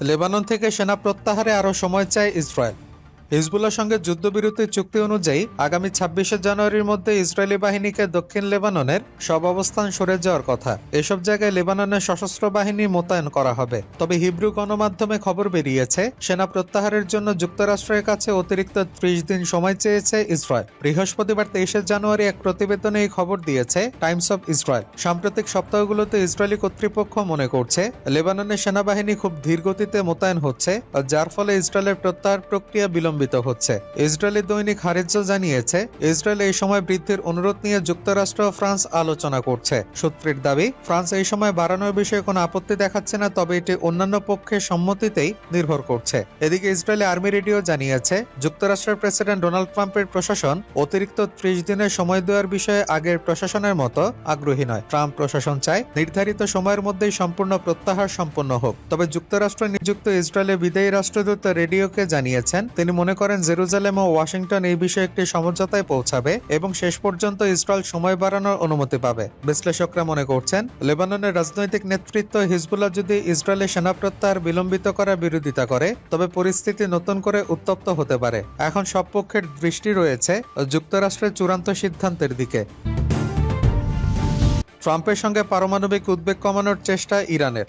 Lebanon থেকে সেনা প্রত্যাহারে আরও সময় চায় ইসরায়েল। হিজবুল্লার সঙ্গে যুদ্ধবিরতির চুক্তি অনুযায়ী আগামী ছাব্বিশে জানুয়ারির মধ্যে ইসরায়েলি বাহিনীকে দক্ষিণ লেবাননের সব অবস্থান সরে যাওয়ার কথা। এসব জায়গায় লেবাননের সশস্ত্র বাহিনী মোতায়েন করা হবে। তবে হিব্রু গণমাধ্যমে খবর বেরিয়েছে, সেনা প্রত্যাহারের জন্য যুক্তরাষ্ট্রের কাছে অতিরিক্ত ত্রিশ দিন সময় চেয়েছে ইসরায়েল। বৃহস্পতিবার তেইশে জানুয়ারি এক প্রতিবেদনে এই খবর দিয়েছে, টাইমস অফ ইসরায়েল। সাম্প্রতিক সপ্তাহগুলোতে ইসরায়েলি কর্তৃপক্ষ মনে করছে, লেবাননের সেনাবাহিনী খুব ধীর গতিতে মোতায়েন হচ্ছে, যার ফলে ইসরায়েলের প্রত্যাহার প্রক্রিয়া বিলম্বিত হচ্ছে। ইসরায়েলি দৈনিক হারিজ জানিয়েছে, ইসরায়েল এই সময় বৃদ্ধির অনুরোধ নিয়ে যুক্তরাষ্ট্র ফ্রান্স আলোচনা করছে। সূত্রের দাবি, ফ্রান্স এই সময় বাড়ানোর বিষয়ে কোনো আপত্তি দেখাচ্ছে না, তবে এটি অন্যান্য পক্ষের সম্মতিতেই নির্ভর করছে। এদিকে ইসরায়েলি আর্মি রেডিও জানিয়েছে, যুক্তরাষ্ট্রের প্রেসিডেন্ট ডোনাল্ড ট্রাম্পের প্রশাসন অতিরিক্ত ত্রিশ দিনের সময় দেওয়ার বিষয়ে আগের প্রশাসনের মতো আগ্রহী নয়। ট্রাম্প প্রশাসন চায়, নির্ধারিত সময়ের মধ্যেই সম্পূর্ণ প্রত্যাহার সম্পন্ন হোক। তবে যুক্তরাষ্ট্র নিযুক্ত ইসরায়েলের বিদায়ী রাষ্ট্রদূত রেডিওকে জানিয়েছেন, তিনি মনে করেন জেরুজালেম ও ওয়াশিংটন এই বিষয়ে একটি সমঝোতায় পৌঁছাবে এবং শেষ পর্যন্ত ইসরায়েল সময় বাড়ানোর অনুমতি পাবে। বিশ্লেষকরা মনে করছেন, লেবাননের রাজনৈতিক নেতৃত্ব হিজবুল্লাহ যদি ইসরায়েলের সেনা প্রত্যাহার বিলম্বিত করার বিরোধিতা করে, তবে পরিস্থিতি নতুন করে উত্তপ্ত হতে পারে। এখন সব পক্ষের দৃষ্টি রয়েছে যুক্তরাষ্ট্রের চূড়ান্ত সিদ্ধান্তের দিকে। ট্রাম্পের সঙ্গে পারমাণবিক উদ্বেগ কমানোর চেষ্টা ইরানের।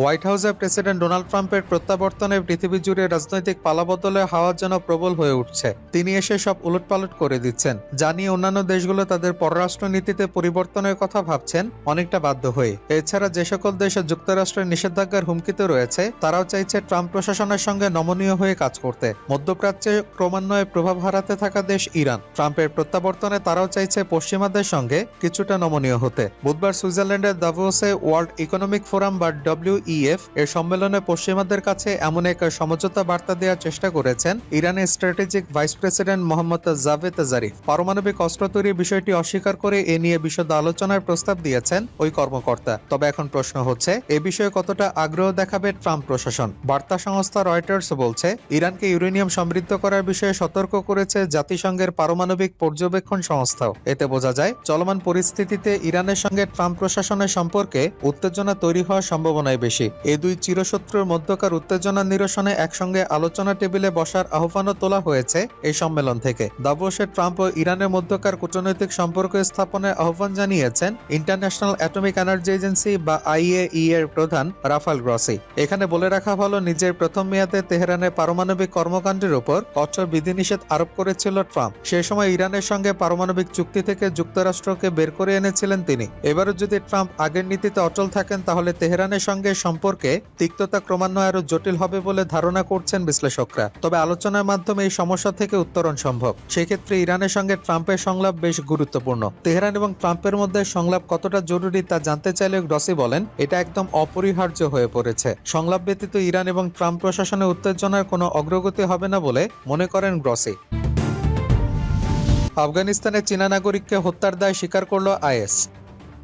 হোয়াইট হাউসে প্রেসিডেন্ট ডোনাল্ড ট্রাম্পের প্রত্যাবর্তনে পৃথিবী জুড়ে রাজনৈতিক পালাবদলে হাওয়া যেন প্রবল হয়ে উঠছে। তিনি এসে সব উলটপালট করে দিচ্ছেন জানিয়ে অন্যান্য দেশগুলো তাদের পররাষ্ট্র নীতিতে পরিবর্তনের কথা ভাবছেন অনেকটা বাধ্য হয়ে। এছাড়া যে সকল দেশে যুক্তরাষ্ট্রের নিষেধাজ্ঞার হুমকিতে রয়েছে, তারাও চাইছে ট্রাম্প প্রশাসনের সঙ্গে নমনীয় হয়ে কাজ করতে। মধ্যপ্রাচ্যে ক্রমান্বয়ে প্রভাব হারাতে থাকা দেশ ইরান। ট্রাম্পের প্রত্যাবর্তনে তারাও চাইছে পশ্চিমাদের সঙ্গে কিছুটা নমনীয় হতে। বুধবার সুইজারল্যান্ডের দাভোসে ওয়ার্ল্ড ইকোনমিক ফোরাম বা ডব্লিউ ইএফ এর সম্মেলনে পশ্চিমাদের কাছে এমন এক সমঝোতা বার্তা দেওয়ার চেষ্টা করেছেন ইরানের strategic vice president Mohammad Javad Zarif. পারমাণবিক অস্ত্র তৈরির বিষয়টি অস্বীকার করে এ নিয়ে বিশদ আলোচনার প্রস্তাব দিয়েছেন ওই কর্মকর্তা। তবে এখন প্রশ্ন হচ্ছে, এ বিষয়ে কতটা আগ্রহ দেখাবে ট্রাম্প প্রশাসন? বার্তা সংস্থা রয়টার্স বলছে, ইরানকে ইউরেনিয়াম সমৃদ্ধ করার বিষয়ে সতর্ক করেছে জাতিসংঘের পারমাণবিক পর্যবেক্ষণ সংস্থাও। এতে বোঝা যায়, চলমান পরিস্থিতিতে ইরানের সঙ্গে ট্রাম্প প্রশাসনের সম্পর্কে উত্তেজনা তৈরি হওয়ার সম্ভাবনাই বেশি। এই দুই চিরশত্রুর মধ্যকার উত্তেজনা নিরসনে একসঙ্গে আলোচনা টেবিলে বসার আহ্বানও তোলা হয়েছে এই সম্মেলন থেকে। দাভোসে ট্রাম্প ও ইরানের মধ্যকার কূটনৈতিক সম্পর্ক স্থাপনের আহ্বান জানিয়েছেন ইন্টারন্যাশনাল অ্যাটমিক এনার্জি এজেন্সি বা আইএই এর প্রধান রাফাল গ্রসি। এখানে বলে রাখা হলো নিজের প্রথম মেয়াদে তেহরানের পারমাণবিক কর্মকাণ্ডের উপর কঠোর বিধিনিষেধ আরোপ করেছিল ট্রাম্প। সে সময় ইরানের সঙ্গে পারমাণবিক চুক্তি থেকে যুক্তরাষ্ট্রকে বের করে এনেছিলেন তিনি। এবারও যদি ট্রাম্প আগের নীতিতে অটল থাকেন, তাহলে তেহরানের সঙ্গে সম্পর্কে তিক্ততা ক্রমান্বয়ে আরও জটিল হবে বলে ধারণা করছেন বিশ্লেষকরা। তবে আলোচনার মাধ্যমে এই সমস্যা থেকে উত্তরণ সম্ভব। সেক্ষেত্রে ইরানের সঙ্গে ট্রাম্পের সংলাপ বেশ গুরুত্বপূর্ণ। তেহরান এবং ট্রাম্পের মধ্যে সংলাপ কতটা জরুরি তা জানতে চাইলে গ্রসি বলেন, এটা একদম অপরিহার্য হয়ে পড়েছে। সংলাপ ব্যতীত ইরান এবং ট্রাম্প প্রশাসনের উত্তেজনার কোনো অগ্রগতি হবে না বলে মনে করেন গ্রসি আফগানিস্তানে চীনা নাগরিককে হত্যার দায় স্বীকার করল আইএস।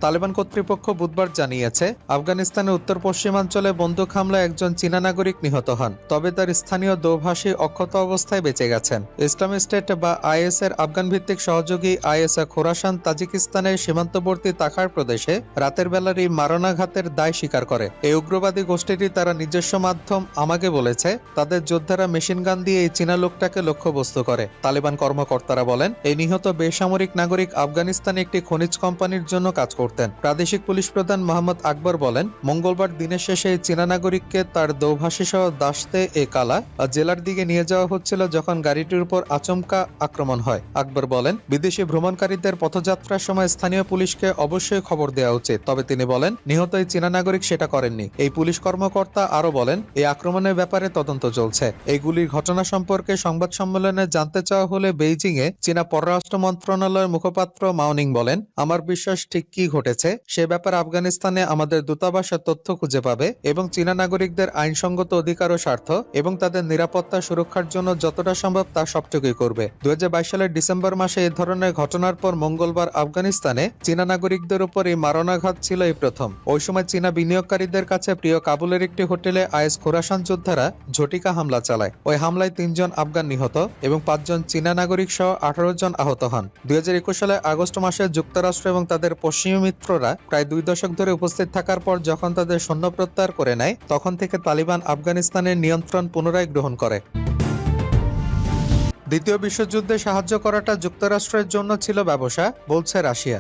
তালেবান কর্তৃপক্ষ বুধবার জানিয়েছে, আফগানিস্তানের উত্তর পশ্চিমাঞ্চলে বন্দুক হামলায় একজন চীনা নাগরিক নিহত হন, তবে তার স্থানীয় দোভাষী অক্ষত অবস্থায় বেঁচে গেছেন। ইসলামিক স্টেট বা আইএস এর আফগান ভিত্তিক সহযোগী আইএস খোরাসান তাজিকিস্তানের সীমান্তবর্তী তাখার প্রদেশে রাতের বেলার এই মারণাঘাতের দায় স্বীকার করে। এই উগ্রবাদী গোষ্ঠীটি তারা নিজস্ব মাধ্যম আমাকে বলেছে, তাদের যোদ্ধারা মেশিন গান দিয়ে এই চীনা লোকটাকে লক্ষ্যবস্তু করে। তালেবান কর্মকর্তারা বলেন, এই নিহত বেসামরিক নাগরিক আফগানিস্তানে একটি খনিজ কোম্পানির জন্য কাজ করতেন। প্রাদেশিক পুলিশ প্রধান মোহাম্মদ আকবর বলেন, মঙ্গলবার দিনের শেষে এই চীনা নাগরিককে তার দৌভাষী সহ দাসতে এ কালা জেলার দিকে নিয়ে যাওয়া হচ্ছিল যখন গাড়িটির উপর আচমকা আক্রমণ হয়। আকবর বলেন, বিদেশি ভ্রমণকারীদের পথযাত্রার সময় স্থানীয় পুলিশকে অবশ্যই খবর দেওয়া উচিত। তবে তিনি বলেন নিহত এই চীনা নাগরিক সেটা করেননি। এই পুলিশ কর্মকর্তা আরও বলেন, এই আক্রমণের ব্যাপারে তদন্ত চলছে। এই গুলির ঘটনা সম্পর্কে সংবাদ সম্মেলনে জানতে চাওয়া হলে বেইজিং এ চীনা পররাষ্ট্র মন্ত্রণালয়ের মুখপাত্র মাউনিং বলেন, আমার বিশ্বাস ঠিক কি ঘটেছে, সে ব্যাপারে আফগানিস্তানে আমাদের দূতাবাসের তথ্য খুঁজে পাবে এবং চীনা নাগরিকদের আইনসঙ্গত অধিকার ও স্বার্থ এবং তাদের নিরাপত্তা সুরক্ষার জন্য যতটা সম্ভব তা সবটুকুই করবে। দুই সালের ডিসেম্বর মাসে এই ধরনের ঘটনার পর মঙ্গলবার আফগানিস্তানে চীনা নাগরিকদের উপর এই মারণাঘাত ছিল এই প্রথম। ওই সময় চীনা বিনিয়োগকারীদের কাছে প্রিয় কাবুলের একটি হোটেলে আইএস খোরাসান যোদ্ধারা ঝটিকা হামলা চালায়। ওই হামলায় তিনজন আফগান নিহত এবং পাঁচজন চীনা নাগরিক সহ আঠারো জন আহত হন। দুই হাজার একুশ সালে আগস্ট মাসে যুক্তরাষ্ট্র এবং তাদের পশ্চিমী মিত্ররা প্রায় দুই দশক ধরে উপস্থিত থাকার পর যখন তাদের সৈন্য প্রত্যাহার করে নেয়, তখন থেকে তালিবান আফগানিস্তানের নিয়ন্ত্রণ পুনরায় গ্রহণ করে। দ্বিতীয় বিশ্বযুদ্ধে সাহায্য করাটা যুক্তরাষ্ট্রের জন্য ছিল ব্যবসা, বলছে রাশিয়া।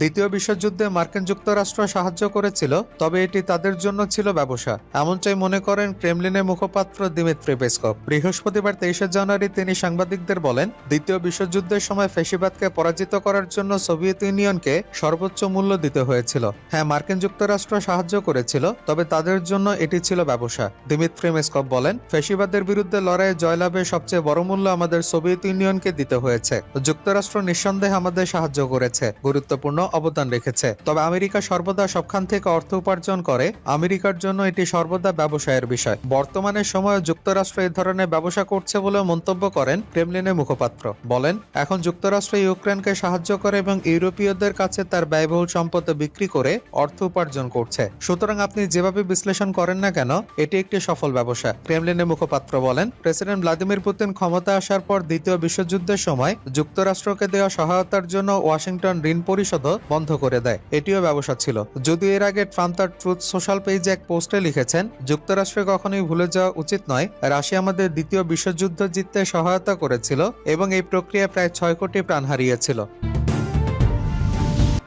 দ্বিতীয় বিশ্বযুদ্ধে মার্কিন যুক্তরাষ্ট্র সাহায্য করেছিল, তবে এটি তাদের জন্য ছিল ব্যবসা। এমনটাই মনে করেন ক্রেমলিনের মুখপাত্র দিমিত্রি পেসকভ। বৃহস্পতিবার তেইশে জানুয়ারি তিনি সাংবাদিকদের বলেন, দ্বিতীয় বিশ্বযুদ্ধের সময় ফেসিবাদকে পরাজিত করার জন্য সোভিয়েত ইউনিয়নকে সর্বোচ্চ মূল্য দিতে হয়েছিল। হ্যাঁ মার্কিন যুক্তরাষ্ট্র সাহায্য করেছিল, তবে তাদের জন্য এটি ছিল ব্যবসা। দিমিত্রি মেসকভ বলেন, ফেসিবাদের বিরুদ্ধে লড়াইয়ে জয়লাভে সবচেয়ে বড় মূল্য আমাদের সোভিয়েত ইউনিয়নকে দিতে হয়েছে। যুক্তরাষ্ট্র নিঃসন্দেহে আমাদের সাহায্য করেছে। গুরুত্বপূর্ণ অবদান রেখেছে। তবে আমেরিকা সর্বদা সবখান থেকে অর্থ উপার্জন করে। আমেরিকার জন্য এটি সর্বদা ব্যবসায়ের বিষয়। বর্তমানে সময়ে যুক্তরাষ্ট্র এই ধরনের ব্যবসা করছে বলে মন্তব্য করেন ক্রেমলিনের মুখপাত্র। বলেন, এখন যুক্তরাষ্ট্র ইউক্রেনকে সাহায্য করে এবং ইউরোপীয়দের কাছে তার ব্যয়বহুল সম্পদ বিক্রি করে অর্থ উপার্জন করছে। সুতরাং আপনি যেভাবে বিশ্লেষণ করেন না কেন, এটি একটি সফল ব্যবসা। ক্রেমলিনের মুখপাত্র বলেন, প্রেসিডেন্ট ভ্লাদিমির পুতিন ক্ষমতা আসার পর দ্বিতীয় বিশ্বযুদ্ধের সময় যুক্তরাষ্ট্রকে দেওয়া সহায়তার জন্য ওয়াশিংটন ঋণ পরিশোধ বন্ধ করে দেয়। এটিও ব্যবসা ছিল। যদিও এর আগে ট্রাম্প তার ট্রুথ সোশ্যাল পেজে এক পোস্টে লিখেছেন, যুক্তরাষ্ট্রে কখনোই ভুলে যাওয়া উচিত নয়, রাশিয়া আমাদের দ্বিতীয় বিশ্বযুদ্ধ জিততে সহায়তা করেছিল এবং এই প্রক্রিয়া প্রায় ছয় কোটি প্রাণ হারিয়েছিল।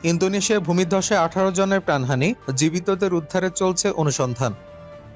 ইন্দোনেশিয়ায় ভূমিধসে আঠারো জনের প্রাণহানি, জীবিতদের উদ্ধারে চলছে অনুসন্ধান।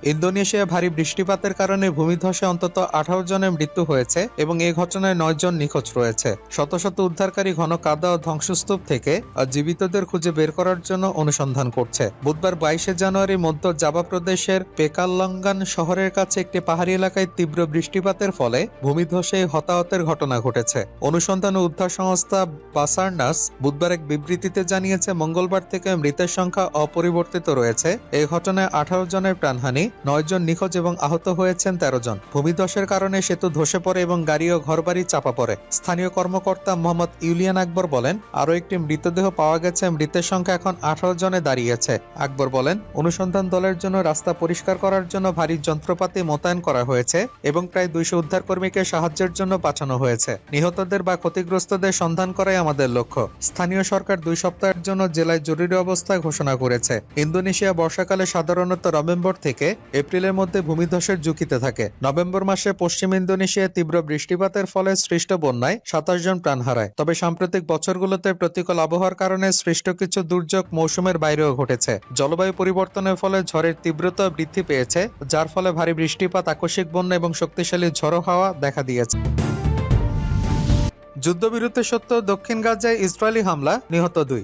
ইন্দোনেশিয়ায় ভারী বৃষ্টিপাতের কারণে ভূমিধসে অন্তত আঠারো জনের মৃত্যু হয়েছে এবং এই ঘটনায় নয় জন নিখোঁজ রয়েছে। শত শত উদ্ধারকারী ঘন কাদা ও ধ্বংসস্তূপ থেকে জীবিতদের খুঁজে বের করার জন্য অনুসন্ধান করছে। বুধবার বাইশে জানুয়ারি মধ্য জাবা প্রদেশের পেকাল্লঙ্গান শহরের কাছে একটি পাহাড়ি এলাকায় তীব্র বৃষ্টিপাতের ফলে ভূমিধসে হতাহতের ঘটনা ঘটেছে। অনুসন্ধান ও উদ্ধার সংস্থা বাসার্নাস বুধবার এক বিবৃতিতে জানিয়েছে, মঙ্গলবার থেকে মৃতের সংখ্যা অপরিবর্তিত রয়েছে। এই ঘটনায় আঠারো জনের প্রাণহানি নয় জন নিখোঁজ এবং আহত হয়েছেন তেরো জন। ভূমিধসের কারণে সেতু ধসে পড়ে এবং গাড়ি ও ঘরবাড়ি চাপা পড়ে। স্থানীয় কর্মকর্তা মোহাম্মদ ইউলিয়ান আকবর বলেন, আরও একটি মৃতদেহ পাওয়া গেছে, মৃতের সংখ্যা এখন আঠারো জনে দাঁড়িয়েছে। আকবর বলেন, অনুসন্ধান দলের জন্য রাস্তা পরিষ্কার করার জন্য ভারী যন্ত্রপাতি মোতায়েন করা হয়েছে এবং প্রায় দুইশো উদ্ধারকর্মীকে সাহায্যের জন্য পাঠানো হয়েছে। নিহতদের বা ক্ষতিগ্রস্তদের সন্ধান করাই আমাদের লক্ষ্য। স্থানীয় সরকার দুই সপ্তাহের জন্য জেলায় জরুরি অবস্থা ঘোষণা করেছে। ইন্দোনেশিয়া বর্ষাকালে সাধারণত নভেম্বর থেকে এপ্রিলের মধ্যে ভূমিধসের ঝুঁকিতে থাকে। নভেম্বর মাসে পশ্চিম ইন্দোনেশিয়ায় তীব্র বৃষ্টিপাতের ফলে সৃষ্ট বন্যায় সাতাশ জন প্রাণ হারায়। তবে সাম্প্রতিক বছরগুলোতে প্রতিকূল আবহাওয়ার কারণে সৃষ্ট কিছু দুর্যোগ মৌসুমের বাইরেও ঘটেছে। জলবায়ু পরিবর্তনের ফলে ঝড়ের তীব্রতা বৃদ্ধি পেয়েছে, যার ফলে ভারী বৃষ্টিপাত, আকস্মিক বন্যা এবং শক্তিশালী ঝড়ো হাওয়া দেখা দিয়েছে। যুদ্ধবিরতি সত্ত্বেও দক্ষিণ গাজায় ইসরায়েলি হামলা নিহত দুই।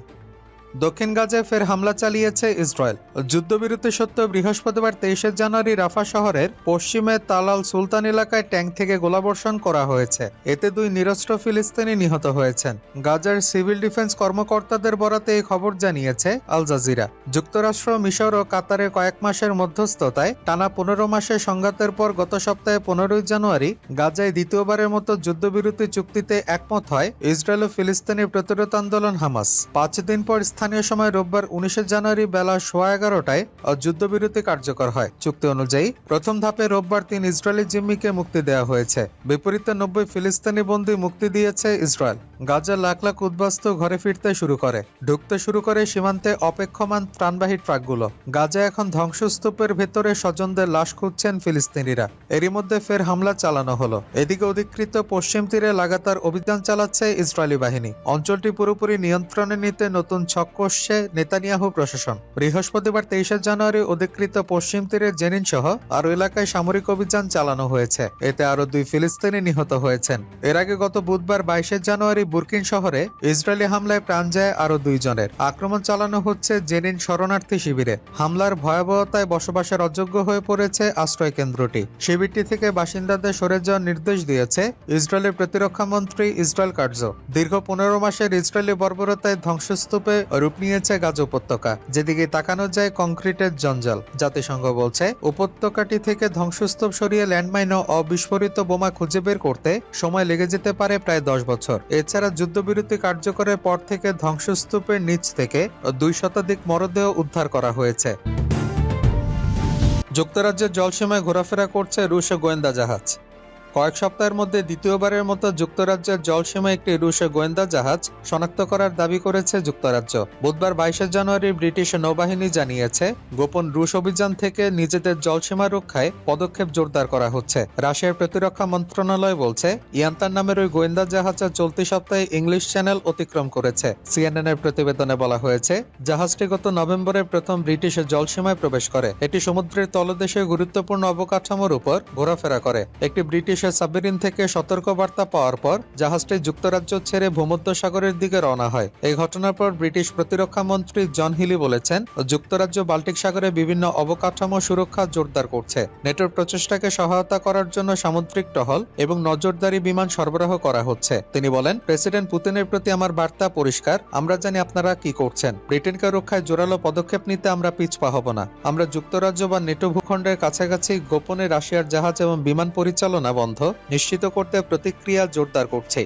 দক্ষিণ গাজায় ফের হামলা চালিয়েছে ইসরায়েল। যুদ্ধবিরতি সত্ত্বেও বৃহস্পতিবার তেইশে জানুয়ারি রাফা শহরের পশ্চিমে তালাল সুলতান এলাকায় ট্যাঙ্ক থেকে গোলাবর্ষণ করা হয়েছে। এতে দুই নিরস্ত্র ফিলিস্তিনি নিহত হয়েছেন। গাজার সিভিল ডিফেন্স কর্মকর্তাদের বরাতে এই খবর জানিয়েছে আল জাজিরা। যুক্তরাষ্ট্র, মিশর ও কাতারে কয়েক মাসের মধ্যস্থতায় টানা পনেরো মাসের সংঘাতের পর গত সপ্তাহে পনেরোই জানুয়ারি গাজায় দ্বিতীয়বারের মতো যুদ্ধবিরতি চুক্তিতে একমত হয় ইসরায়েল ও ফিলিস্তিনি প্রতিরোধ আন্দোলন হামাস। পাঁচ দিন পর স্থানীয় সময় রোববার উনিশে জানুয়ারি বেলা সোয়া এগারোটায় যুদ্ধবিরতি কার্যকর হয়। চুক্তি অনুযায়ী, প্রথম ধাপে রোববার তিন ইসরায়েলি জিম্মিকে মুক্তি দেওয়া হয়েছে। বিপরীতে নব্বই ফিলিস্তিনি বন্দী মুক্তি দিয়েছে ইসরায়েল। গাজা লাখ লাখ উদ্বাস্তু ঘরে ফিরতে শুরু করে। ঢুকতে শুরু করে সীমান্তে অপেক্ষমান ত্রাণবাহী ট্রাকগুলো। গাজা এখন ধ্বংসস্তূপের ভেতরে স্বজনদের লাশ খুঁজছেন ফিলিস্তিনিরা। এরই মধ্যে ফের হামলা চালানো হলো। এদিকে অধিকৃত পশ্চিম তীরে লাগাতার অভিযান চালাচ্ছে ইসরায়েলি বাহিনী। অঞ্চলটি পুরোপুরি নিয়ন্ত্রণে নিতে নতুন ছক কষছে নেতানিয়াহু প্রশাসন। বৃহস্পতিবার তেইশে জানুয়ারি অধিকৃত পশ্চিম তীরের জেনিন সহ আরও এলাকায় সামরিক অভিযান চালানো হয়েছে। এতে আরও দুই ফিলিস্তিনি নিহত হয়েছেন। এর আগে গত বুধবার বাইশে জানুয়ারি বুরকিন শহরে ইসরায়েলি হামলায় প্রাণ যায় আরও দুইজনের আক্রমণ চালানো হচ্ছে জেনিন শরণার্থী শিবিরে। হামলার ভয়াবহতায় বসবাসের অযোগ্য হয়ে পড়েছে আশ্রয় কেন্দ্রটি। শিবিরটি থেকে বাসিন্দাদের সরে যাওয়ার নির্দেশ দিয়েছে ইসরায়েলের প্রতিরক্ষা মন্ত্রী ইসরায়েল কার্য দীর্ঘ পনেরো মাসের ইসরায়েলি বর্বরতায় ধ্বংসস্তূপে রূপ নিয়েছে গাজা উপত্যকা, যেদিকে তাকানো যায় কংক্রিটের জঞ্জাল। জাতিসংঘ বলছে, উপত্যকাটি থেকে ধ্বংসস্তূপ সরিয়ে ল্যান্ডমাইন ও অবিস্ফোরিত বোমা খুঁজে বের করতে সময় লেগে যেতে পারে প্রায় দশ বছর। এছাড়া যুদ্ধবিরতি কার্যকরের পর থেকে ধ্বংসস্তূপের নিচ থেকে দুই শতাধিক মরদেহ উদ্ধার করা হয়েছে। যুক্তরাজ্যের জলসীমায় ঘোরাফেরা করছে রুশ গোয়েন্দা জাহাজ। কয়েক সপ্তাহের মধ্যে দ্বিতীয়বারের মতো যুক্তরাজ্যের জলসীমা একটি রুশ গোয়েন্দা জাহাজ শনাক্ত করার দাবি করেছে যুক্তরাজ্য। বুধবার বাইশে জানুয়ারি ব্রিটিশ নৌবাহিনী জানিয়েছে, গোপন রুশ অভিযান থেকে নিজেদের জলসীমা রক্ষায় পদক্ষেপ জোরদার করা হচ্ছে। রাশিয়ার প্রতিরক্ষা মন্ত্রণালয় বলছে, ইয়ান্তার নামের ওই গোয়েন্দা জাহাজ চলতি সপ্তাহে ইংলিশ চ্যানেল অতিক্রম করেছে। সিএনএন এর প্রতিবেদনে বলা হয়েছে, জাহাজটি গত নভেম্বরে প্রথম ব্রিটিশ জলসীমায় প্রবেশ করে। এটি সমুদ্রের তলদেশে গুরুত্বপূর্ণ অবকাঠামোর উপর ঘোরাফেরা করে। একটি ব্রিটিশ সাবমেরিন থেকে সতর্কবার্তা পাওয়ার পর জাহাজটি যুক্তরাজ্য ছেড়ে ভূমধ্যসাগরের দিকে রওনা হয়। এই ঘটনার পর ব্রিটিশ প্রতিরক্ষা মন্ত্রী জন হিলি বলেছেন, যুক্তরাজ্য বাল্টিক সাগরে বিভিন্ন অবকাঠামো সুরক্ষা জোরদার করছে। নেটোর প্রচেষ্টাকে সহায়তা করার জন্য সামুদ্রিক টহল এবং নজরদারি বিমান সরবরাহ করা হচ্ছে। তিনি বলেন, প্রেসিডেন্ট পুতিনের প্রতি আমার বার্তা পরিষ্কার, আমরা জানি আপনারা কি করছেন। ব্রিটেনকে রক্ষায় জোরালো পদক্ষেপ নিতে আমরা পিছপা হব না। আমরা যুক্তরাজ্য বা নেটো ভূখণ্ডের কাছাকাছি গোপনে রাশিয়ার জাহাজ এবং বিমান পরিচালনা বন্ধ নিশ্চিত করতে প্রতিক্রিয়া জোরদার করছে।